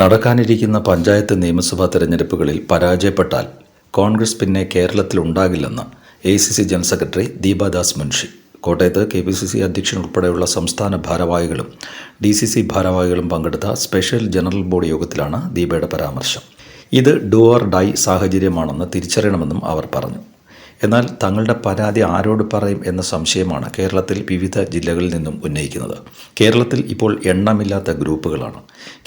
നടക്കാനിരിക്കുന്ന പഞ്ചായത്ത് നിയമസഭാ തെരഞ്ഞെടുപ്പുകളിൽ പരാജയപ്പെട്ടാൽ കോൺഗ്രസ് പിന്നെ കേരളത്തിലുണ്ടാകില്ലെന്ന് A C C general secretary Deepa Das Munshi. കോട്ടയത്ത് കെ പി സി സി അധ്യക്ഷൻ ഉൾപ്പെടെയുള്ള സംസ്ഥാന ഭാരവാഹികളും ഡി സി സി ഭാരവാഹികളും പങ്കെടുത്ത സ്പെഷ്യൽ ജനറൽ ബോർഡ് യോഗത്തിലാണ് ദീപയുടെ പരാമർശം. ഇത് ഡു ഓർ ഡൈ സാഹചര്യമാണെന്ന് തിരിച്ചറിയണമെന്നും അവർ പറഞ്ഞു. എന്നാൽ തങ്ങളുടെ പരാതി ആരോട് പറയും എന്ന സംശയമാണ് കേരളത്തിൽ വിവിധ ജില്ലകളിൽ നിന്നും ഉന്നയിക്കുന്നത്. കേരളത്തിൽ ഇപ്പോൾ എണ്ണമില്ലാത്ത ഗ്രൂപ്പുകളാണ്.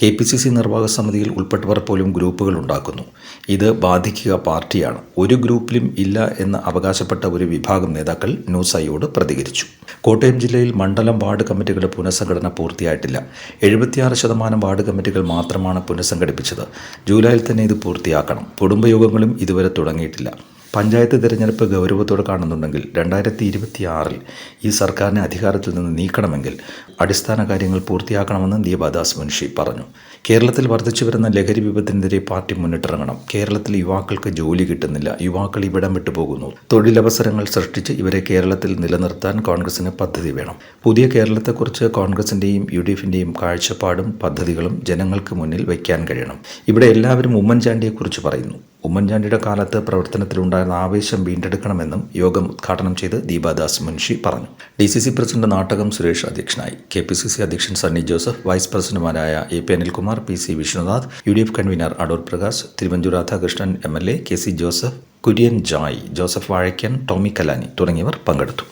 കെ പി സി സി നിർവാഹക സമിതിയിൽ ഉൾപ്പെട്ടവർ പോലും ഗ്രൂപ്പുകൾ ഉണ്ടാക്കുന്നു. ഇത് ബാധിക്കുക പാർട്ടിയാണ്. ഒരു ഗ്രൂപ്പിലും ഇല്ല എന്ന് അവകാശപ്പെട്ട ഒരു വിഭാഗം നേതാക്കൾ ന്യൂസ് ഐയോട് പ്രതികരിച്ചു. കോട്ടയം ജില്ലയിൽ മണ്ഡലം വാർഡ് കമ്മിറ്റികളുടെ പുനഃസംഘടന പൂർത്തിയായിട്ടില്ല. എഴുപത്തിയാറ് ശതമാനം വാർഡ് കമ്മിറ്റികൾ മാത്രമാണ് പുനഃസംഘടിപ്പിച്ചത്. ജൂലൈയിൽ തന്നെ ഇത് പൂർത്തിയാക്കണം. കുടുംബയോഗങ്ങളും ഇതുവരെ തുടങ്ങിയിട്ടില്ല. പഞ്ചായത്ത് തിരഞ്ഞെടുപ്പ് ഗൗരവത്തോടെ കാണുന്നുണ്ടെങ്കിൽ രണ്ടായിരത്തി ഇരുപത്തി ആറിൽ ഈ സർക്കാരിനെ അധികാരത്തിൽ നിന്ന് നീക്കണമെങ്കിൽ അടിസ്ഥാന കാര്യങ്ങൾ പൂർത്തിയാക്കണമെന്ന് ദീപാദാസ് മുൻഷി പറഞ്ഞു. കേരളത്തിൽ വർദ്ധിച്ചു വരുന്ന ലഹരി വിപത്തിനെതിരെ പാർട്ടി മുന്നിട്ടിറങ്ങണം. കേരളത്തിൽ യുവാക്കൾക്ക് ജോലി കിട്ടുന്നില്ല. യുവാക്കൾ ഇവിടം വിട്ടു പോകുന്നു. തൊഴിലവസരങ്ങൾ സൃഷ്ടിച്ച് ഇവരെ കേരളത്തിൽ നിലനിർത്താൻ കോൺഗ്രസിന് പദ്ധതി വേണം. പുതിയ കേരളത്തെക്കുറിച്ച് കോൺഗ്രസിന്റെയും യു ഡി എഫിന്റെയും കാഴ്ചപ്പാടും പദ്ധതികളും ജനങ്ങൾക്ക് മുന്നിൽ വയ്ക്കാൻ കഴിയണം. ഇവിടെ എല്ലാവരും ഉമ്മൻചാണ്ടിയെക്കുറിച്ച് പറയുന്നു. ഉമ്മൻചാണ്ടിയുടെ കാലത്ത് പ്രവർത്തനത്തിലുണ്ടായിരുന്ന ആവേശം വീണ്ടെടുക്കണമെന്നും യോഗം ഉദ്ഘാടനം ചെയ്ത് ദീപാദാസ് മുൻഷി പറഞ്ഞു. D C C president Nattakam Suresh അധ്യക്ഷനായി. കെ പി സി സി അധ്യക്ഷൻ സണ്ണി ജോസഫ് വൈസ് പ്രസിഡന്റുമാരായ A P Anilkumar P C Vishnunath U D F convener Adoor Prakash Thiruvanchoor Radhakrishnan M L A K C Joseph Kurian Joy Joseph Vazhakkan Tomy Kallani തുടങ്ങിയവർ പങ്കെടുത്തു.